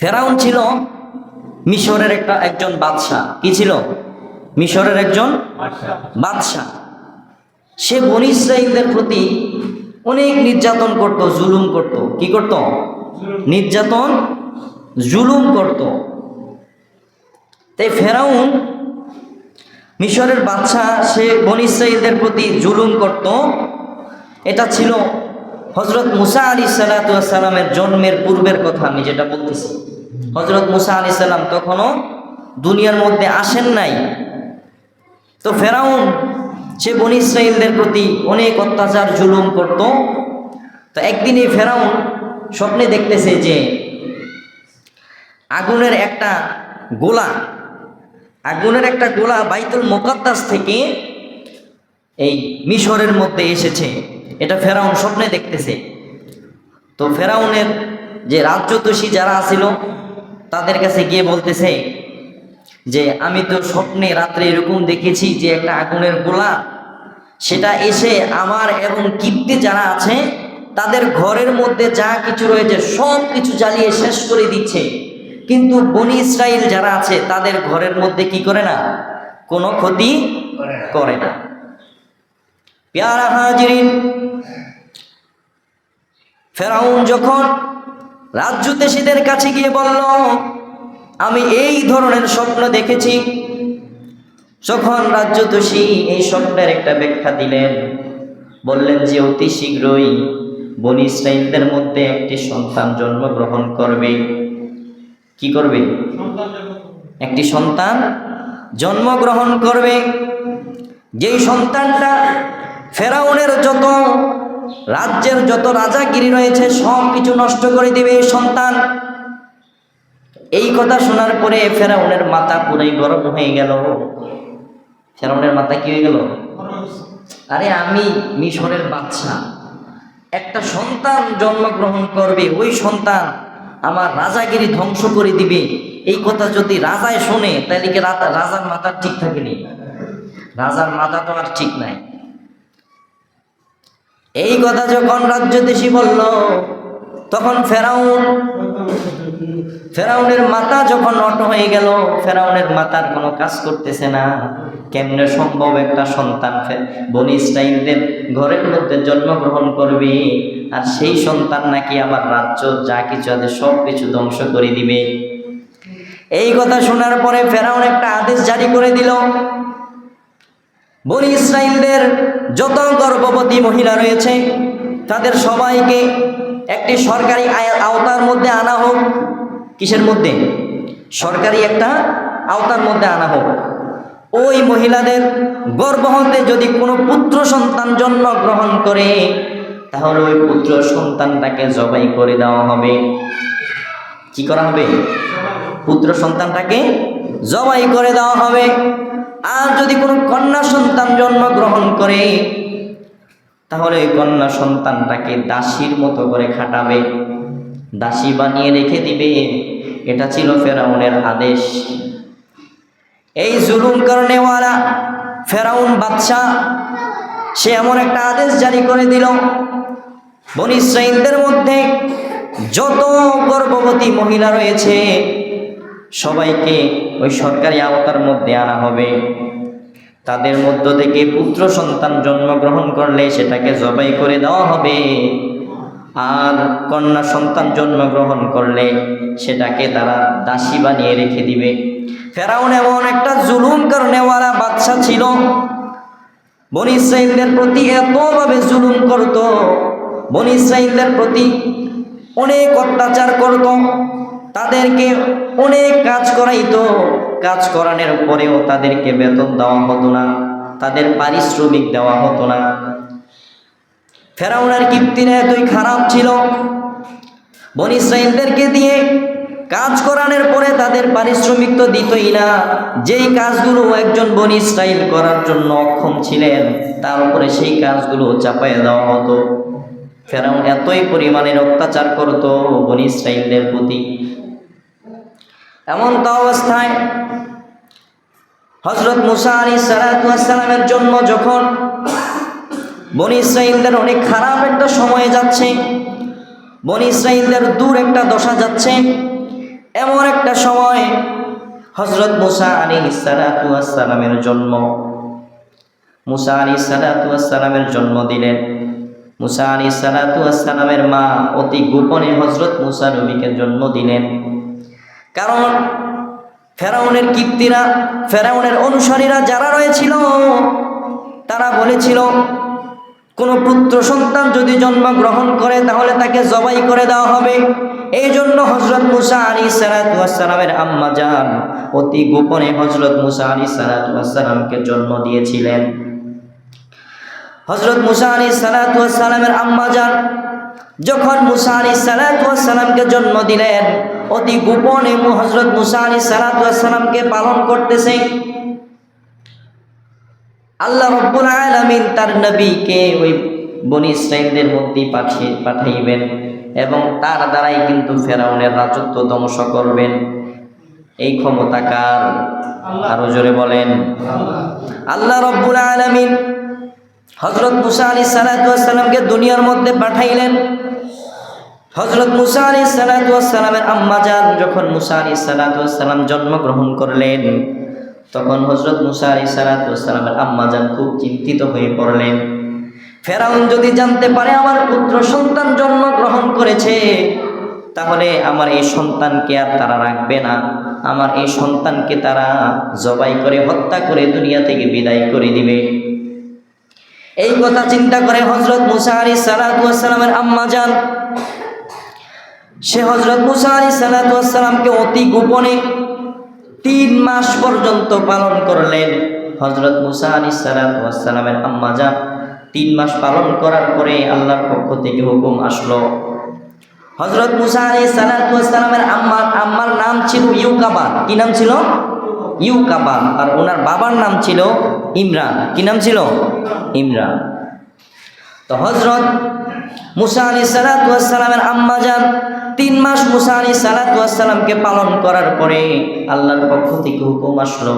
ফেরাউন ছিল মিশরের একটা একজন বাদশাহ। কি ছিল? মিশরের একজন বাদশাহ। সে বনি ইসরাইলদের প্রতি অনেক নির্যাতন করত, জুলুম করত। কি করত? নির্যাতন, জুলুম করত। তাই ফেরাউন মিশরের বাদশাহ, সে বনি প্রতি জুলুম করত। এটা ছিল হজরত মুসা আলী সালাতামের জন্মের পূর্বের কথা আমি যেটা বলতেছি। হজরত মুসা আলী সাল্লাম তখনও দুনিয়ার মধ্যে আসেন নাই। তো ফেরাউন, সে বনি ইসরাইলদের প্রতি অনেক অত্যাচার, জুলুম করত। তো একদিন এই ফেরাউন স্বপ্নে দেখতেছে যে আগুনের একটা গোলা, আগুনের একটা গোলা বাইতুল মোকাদ্দাস থেকে এই মিশরের মধ্যে এসেছে। এটা ফেরাউন স্বপ্নে দেখতেছে। তো ফেরাউনের যে রাজ্যদোষী যারা আছিল তাদের কাছে গিয়ে বলতেছে যে আমি তো স্বপ্নে রাত্রে এরকম দেখেছি যে একটা আগুনের গোলা। সেটা এসে আমার এবং কীর্তি যারা আছে তাদের ঘরের মধ্যে যা কিছু রয়েছে সব কিছু জ্বালিয়ে শেষ করে দিচ্ছে। কিন্তু বনি ইসরাইল যারা আছে তাদের ঘরের মধ্যে কি করে না? কোনো ক্ষতি করে না। পেয়ারা হাজিরিন ফেরাউন যখন রাজ্যদেশীদের কাছে গিয়ে বলল, আমি এই ধরনের স্বপ্ন দেখেছি। যখন রাজ্যদোষী এই স্বপ্নের একটা ব্যাখ্যা দিলেন। বললেন যে, অতি শীঘ্রই বনি ইসরাইলদের মধ্যে একটি সন্তান জন্মগ্রহণ করবে। কি করবে? একটি সন্তান জন্মগ্রহণ করবে। যেই সন্তানটা ফেরাউনের যত রাজ্যের যত রাজাগিরি রয়েছে, সব কিছু নষ্ট করে দিবে সন্তান। এই কথা শোনার পরে ফেরাউনের মাথা পুরাই গরম হয়ে গেল। ফেরাউনের মাথা কি হয়ে গেল? আরে আমি মিশরের বাচ্চা একটা সন্তান জন্মগ্রহণ করবে, ওই সন্তান আমার রাজাগিরি ধ্বংস করে দিবে। এই কথা যদি রাজায় শোনে, তাহলে কি রাজা- রাজার মাথা ঠিক থাকেনি? রাজার মাথা তো আর ঠিক নাই। এই কথা যখন রাজ্যদেশী বলল, তখন ফেরাউন, ফেরাউনের মাথা যখন নট হয়ে গেল, ফেরাউনের মাথার কোনো কাজ করতেছে না। কেমনে সম্ভব একটা সন্তান বনি ইসরাইলদের ঘরের মধ্যে জন্মগ্রহণ করবে, আর সেই সন্তান নাকি আমার রাজ্য, যা কিছু আছে সব কিছু ধ্বংস করে দিবে। এই কথা শোনার পরে ফেরাউন একটা আদেশ জারি করে দিল। বনি ইসরাইলদের যত গর্ভবতী মহিলা রয়েছে, তাদের সবাইকে একটি সরকারি আয়- আওতার মধ্যে আনা হোক। কিসের মধ্যে? সরকারি একটা আওতার মধ্যে আনা হোক। ওই মহিলাদের গর্ভ হতে যদি কোনো পুত্র সন্তান জন্ম গ্রহণ করে, তাহলে ওই পুত্র সন্তানটাকে জবাই করে দেওয়া হবে। কি করা হবে? পুত্র সন্তানটাকে জবাই করে দেওয়া হবে। আর যদি কোনো কন্যা সন্তান জন্মগ্রহণ করে, তাহলে ওই কন্যা সন্তানটাকে দাসীর মতো করে খাটাবে, দাসী বানিয়ে রেখে দিবে। এটা ছিল ফেরাউনের আদেশ। এই জুলুম করনেওয়ালা ফেরাউন বাদশাহ, সে এমন একটা আদেশ জারি করে দিল, বনি মধ্যে যত গর্ভবতী মহিলা রয়েছে সবাইকে ওই সরকারি আওতার মধ্যে আনা হবে। তাদের মধ্য থেকে পুত্র সন্তান জন্মগ্রহণ করলে সেটাকে জবাই করে দেওয়া হবে। আর কন্যা সন্তান জন্মগ্রহণ করলে সেটাকে তারা দাসী বানিয়ে রেখে দিবে। ফেরাউন এমন একটা জুলুম করনেওয়ালা বাদশা ছিল। বনি প্রতি এতভাবে জুলুম করত, বনি প্রতি অনেক অত্যাচার করত। তাদেরকে অনেক কাজ করাইতো। কাজ করানোর পরেও তাদেরকে বেতন দেওয়া হতো না, তাদের পারিশ্রমিক দেওয়া হতো না। ফেরাউনের কীর্তিরা এতই খারাপ ছিল। বনি ইসরাইলদেরকে দিয়ে কাজ করানোর পরে তাদের পারিশ্রমিক তো দিতই না। যেই কাজগুলো একজন বনি ইসরাইল করার জন্য অক্ষম ছিলেন, তার উপরে সেই কাজগুলো চাপাই দেওয়া হতো। ফেরাউন এতই পরিমাণের অত্যাচার করত বনি ইসরাইলদের প্রতি। এমন তো অবস্থায় হজরত মুসা আলী সালাতামের জন্ম যখন বনি ইসরাইলদের অনেক খারাপ একটা সময়ে যাচ্ছে, বনি ইসরাইলদের দূর একটা দশা যাচ্ছে, এমন একটা সময় হজরত মুসা আলী সালামের জন্ম, মুসা আলী সালামের জন্ম দিলেন। মুসা আলী সালামের মা অতি গোপনে হজরত মুসা নবীকে জন্ম দিলেন। কারণ ফেরাউনের কীর্তিরা, ফেরাউনের অনুসারীরা যারা রয়েছিল, তারা বলেছিল, কোনো পুত্র সন্তান যদি জন্মগ্রহণ করে, তাহলে তাকে জবাই করে দেওয়া হবে। এই জন্য হজরত মুসা আলী সালাতামের আম্মা যান অতি গোপনে হজরত মুসা আলী সালাতামকে জন্ম দিয়েছিলেন। হজরত মুসা আলী সালাতামের আম্মা যান যখন মুসা আলী সালাতামকে জন্ম দিলেন অতি গোপন গোপনে হজরত মুসা আলী সালাতামকে পালন করতেছে। আল্লাহ রব্বুল আলামিন তার নবীকে ওই বনি ইসরাইলদের মধ্যে পাঠিয়ে, পাঠাইবেন এবং তার দ্বারাই কিন্তু ফেরাউনের রাজত্ব ধ্বংস করবেন। এই ক্ষমতা কার? আরও জোরে বলেন। আল্লাহ রব্বুল আলামিন হজরত মুসা আলী সালাতামকে দুনিয়ার মধ্যে পাঠাইলেন। হজরত মুসা আলী সালাতামের আম্মা যান যখন মুসা আলী সালাতাম জন্মগ্রহণ করলেন, তখন হজরত মুসা আলী সালাতামের আম্মা যান খুব চিন্তিত হয়ে পড়লেন। ফেরাউন যদি জানতে পারে আমার পুত্র সন্তান জন্মগ্রহণ করেছে, তাহলে আমার এই সন্তানকে আর তারা রাখবে না। আমার এই সন্তানকে তারা জবাই করে, হত্যা করে দুনিয়া থেকে বিদায় করে দিবে। এই কথা চিন্তা করে হজরত মুসা আলী সালাতামের আম্মা যান সে হজরত মুসা আলী সালাতামকে অতি গোপনে তিন মাস পর্যন্ত পালন করলেন। হজরত মুসা আলী সালাতামের আম্মা যান। তিন মাস পালন করার পরে আল্লাহর পক্ষ থেকে হুকুম আসলো। হজরত মুসা আলী সালাতামের আম্মার আম্মার নাম ছিল ইউকাবান। কি নাম ছিল? ইউকাবান। আর ওনার বাবার নাম ছিল ইমরান। কি নাম ছিল? ইমরান। তো হজরত মুসা আলী সালাতামের আম্মা যান, তিন মাস মুসা আলী সালাতামকে পালন করার পরে আল্লাহর পক্ষ থেকে হুকুম আসলো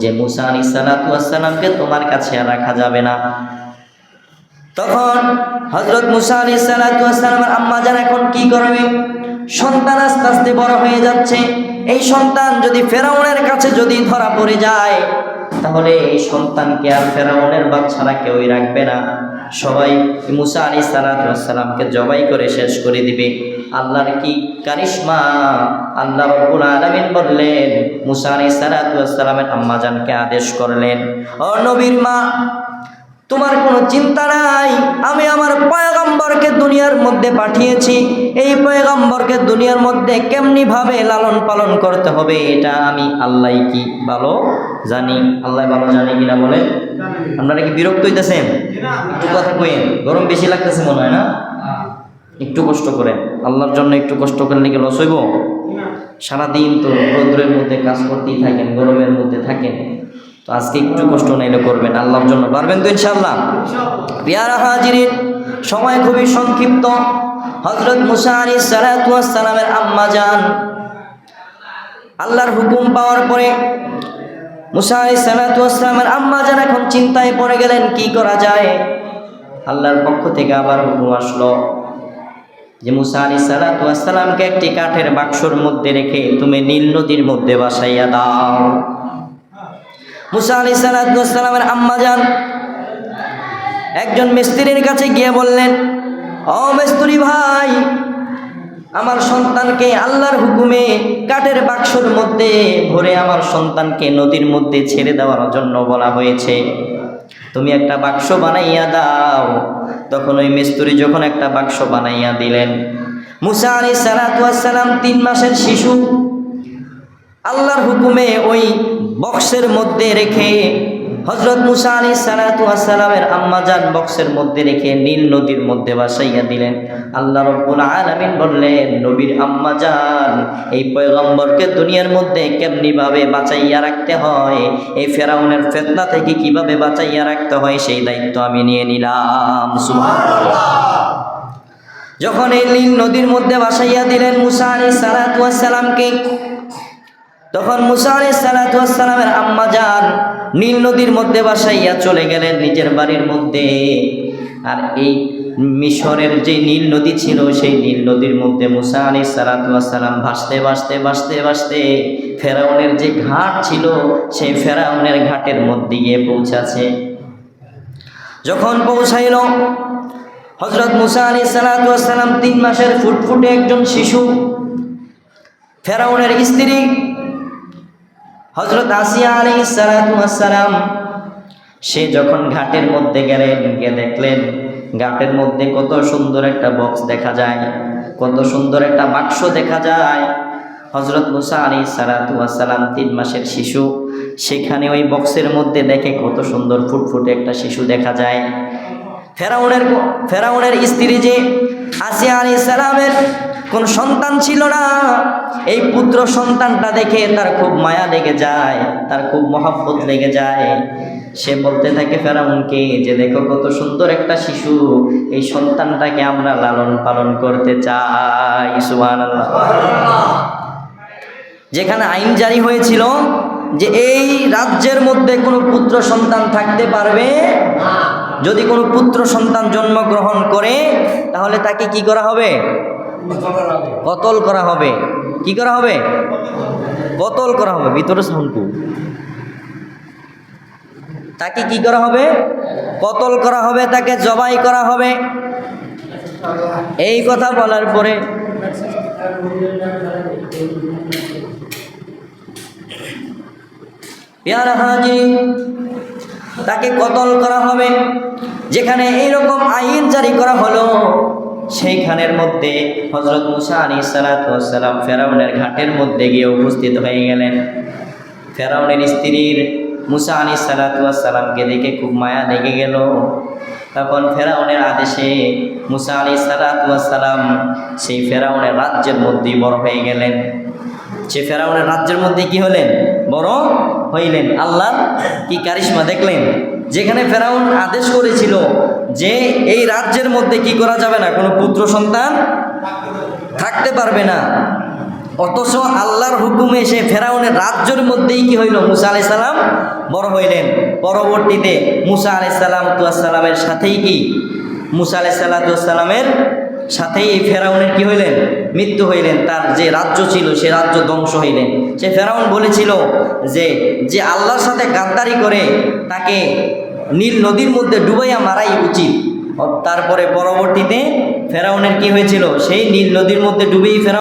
যে মুসা আলী সালাতামকে তোমার কাছে রাখা যাবে না। তখন হজরত মুসা আলী সালাতামের আম্মা যান, এখন কি করবে? সন্তান আস্তে আস্তে বড় হয়ে যাচ্ছে। এই সন্তান যদি ফেরাউনের কাছে যদি ধরা পড়ে যায়, তাহলে এই সন্তানকে আর ফেরাউনের বাচ্চারা কেউই রাখবে না। সবাই মুসা আলী সালাতামকে জবাই করে শেষ করে দিবে। আল্লাহর কি কারিশমা? আল্লাহ রব্বুল আলমিন বললেন, মুসা আলী সালাতামের আম্মাজানকে আদেশ করলেন, ও নবীর মা তোমার কোনো চিন্তা নাই। আমি আমার পয়গম্বরকে দুনিয়ার মধ্যে পাঠিয়েছি। এই পয়গম্বরকে দুনিয়ার মধ্যে কেমনি ভাবে লালন পালন করতে হবে, এটা আমি আল্লাহ কি ভালো জানি। আল্লাহ ভালো জানি কিনা বলে আপনারা কি বিরক্ত হইতেছেন? একটু কথা কইেন গরম বেশি লাগতেছে মনে হয় না? একটু কষ্ট করে আল্লাহর জন্য একটু কষ্ট করলে কি লস হইব? সারাদিন তো রৌদ্রের মধ্যে কাজ করতেই থাকেন, গরমের মধ্যে থাকেন। তো আজকে একটু কষ্ট নাইলে করবেন, আল্লাহর জন্য পারবেন তো ইনশাল্লাহ পেয়ারা হাজিরিন, সময় খুবই সংক্ষিপ্ত। হজরত মুসা আলী সালাতামের আম্মা যান। আল্লাহর হুকুম পাওয়ার পরে মুসা আলী সালাতামের আম্মা যান এখন চিন্তায় পড়ে গেলেন, কি করা যায়? আল্লাহর পক্ষ থেকে আবার হুকুম আসলো যে মুসা আলী সালাতামকে একটি কাঠের বাক্সর মধ্যে রেখে তুমি নীল নদীর মধ্যে বাসাইয়া দাও। মুসা আলী সালাতামের আম্মা যান। একজন মিস্ত্রির কাছে গিয়ে বললেন, ও মিস্ত্রি ভাই, আমার সন্তানকে আল্লাহর হুকুমে কাঠের বাক্সর মধ্যে ভরে আমার সন্তানকে নদীর মধ্যে ছেড়ে দেওয়ার জন্য বলা হয়েছে। তুমি একটা বাক্স বানাইয়া দাও। তখন ওই মিস্ত্রি যখন একটা বাক্স বানাইয়া দিলেন, মুসা আলী সালাতাম তিন মাসের শিশু। আল্লাহর হুকুমে ওই বক্সের মধ্যে রেখে হজরত মুসা আলী সালাতামের আম্মাজান বক্সের মধ্যে রেখে নীল নদীর মধ্যে বাসাইয়া দিলেন। আল্লাহ রব্বুল আলামিন বললেন, নবীর আম্মাজান এই পয়গম্বরকে দুনিয়ার মধ্যে কেমনিভাবে বাঁচাইয়া রাখতে হয়? এই ফেরাউনের ফেতনা থেকে কীভাবে বাঁচাইয়া রাখতে হয় সেই দায়িত্ব আমি নিয়ে নিলাম। যখন এই নীল নদীর মধ্যে বাসাইয়া দিলেন, মুসা আলী সালাতামকে তখন মুসা সালাতামের আম্মা যান নীল নদীর মধ্যে বাসাইয়া চলে গেলেন নিজের বাড়ির মধ্যে। আর এই মিশরের যে নীল নদী ছিল, সেই নীল নদীর মধ্যে মুসা আলী সালাতাম ভাসতে ভাসতে ভাসতে ভাসতে ফেরাউনের যে ঘাট ছিল, সেই ফেরাউনের ঘাটের মধ্যে গিয়ে পৌঁছাছে যখন পৌঁছাইল হজরত মুসা আলী সালাতাম তিন মাসের ফুটফুটে একজন শিশু, ফেরাউনের স্ত্রী হজরত আসিয়া আলী সালাতাম সে যখন ঘাটের মধ্যে গেলেন, গিয়ে দেখলেন ঘাটের মধ্যে কত সুন্দর একটা বক্স দেখা যায়, কত সুন্দর একটা বাক্স দেখা যায়। হজরত মুসা আলী সালাতাম তিন মাসের শিশু, সেখানে ওই বক্সের মধ্যে দেখে কত সুন্দর ফুটফুটে একটা শিশু দেখা যায়। ফেরাউনের ফেরাউনের স্ত্রী যে আসিয়া আলী সালামের কোন সন্তান ছিল না। এই পুত্র সন্তানটা দেখে তার খুব মায়া লেগে যায়, তার খুব মহাব্বত লেগে যায়। সে বলতে থাকে ফেরাউনকে যে, দেখো কত সুন্দর একটা শিশু, এই সন্তানটাকে আমরা লালন পালন করতে চাই। সুবহানাল্লাহ। যেখানে আইন জারি হয়েছিল যে, এই রাজ্যের মধ্যে কোনো পুত্র সন্তান থাকতে পারবে যদি কোনো পুত্র সন্তান জন্মগ্রহণ করে, তাহলে তাকে কি করা হবে? কতল করা হবে? কি করা হবে? কতল করা হবে? ভিতরে সাউন্ডকু তাকে কি করা হবে? কতল করা হবে? তাকে জবাই করা হবে। এই কথা বলার পরে তাকে কতল করা হবে? যেখানে এইরকম আইন জারি করা হলো সেইখানের মধ্যে হজরত মুসা আলী সালাতাম ফেরাউনের ঘাটের মধ্যে গিয়ে উপস্থিত হয়ে গেলেন। ফেরাউনের স্ত্রীর মুসা আলী সালাতামকে দেখে খুব মায়া লেগে গেল। তখন ফেরাউনের আদেশে মুসা আলী সালাতাম সেই ফেরাউনের রাজ্যের মধ্যেই বড় হয়ে গেলেন। সে ফেরাউনের রাজ্যের মধ্যে কি হলেন? বড় হইলেন। আল্লাহ কি কারিশমা দেখলেন? যেখানে ফেরাউন আদেশ করেছিল যে এই রাজ্যের মধ্যে কি করা যাবে না? কোনো পুত্র সন্তান থাকতে পারবে না। অথচ আল্লাহর হুকুমে সে ফেরাউনের রাজ্যের মধ্যেই কি হইল? মুসা আলাই সালাম বড় হইলেন। পরবর্তীতে মুসা আলাই সালাম সালামের সাথেই কি? মুসা আলাই সাল্লামের সাথেই এই ফেরাউনের কি হইলেন? মৃত্যু হইলেন। তার যে রাজ্য ছিল, সে রাজ্য ধ্বংস হইলেন। সে ফেরাউন বলেছিল যে যে আল্লাহর সাথে গাদ্দারি করে তাকে নীল নদীর মধ্যে ডুবাইয়া মারাই উচিত। তারপরে পরবর্তীতে ফেরাউনের কি হয়েছিল? সেই নীল নদীর মধ্যে ডুবেই ফেরাউন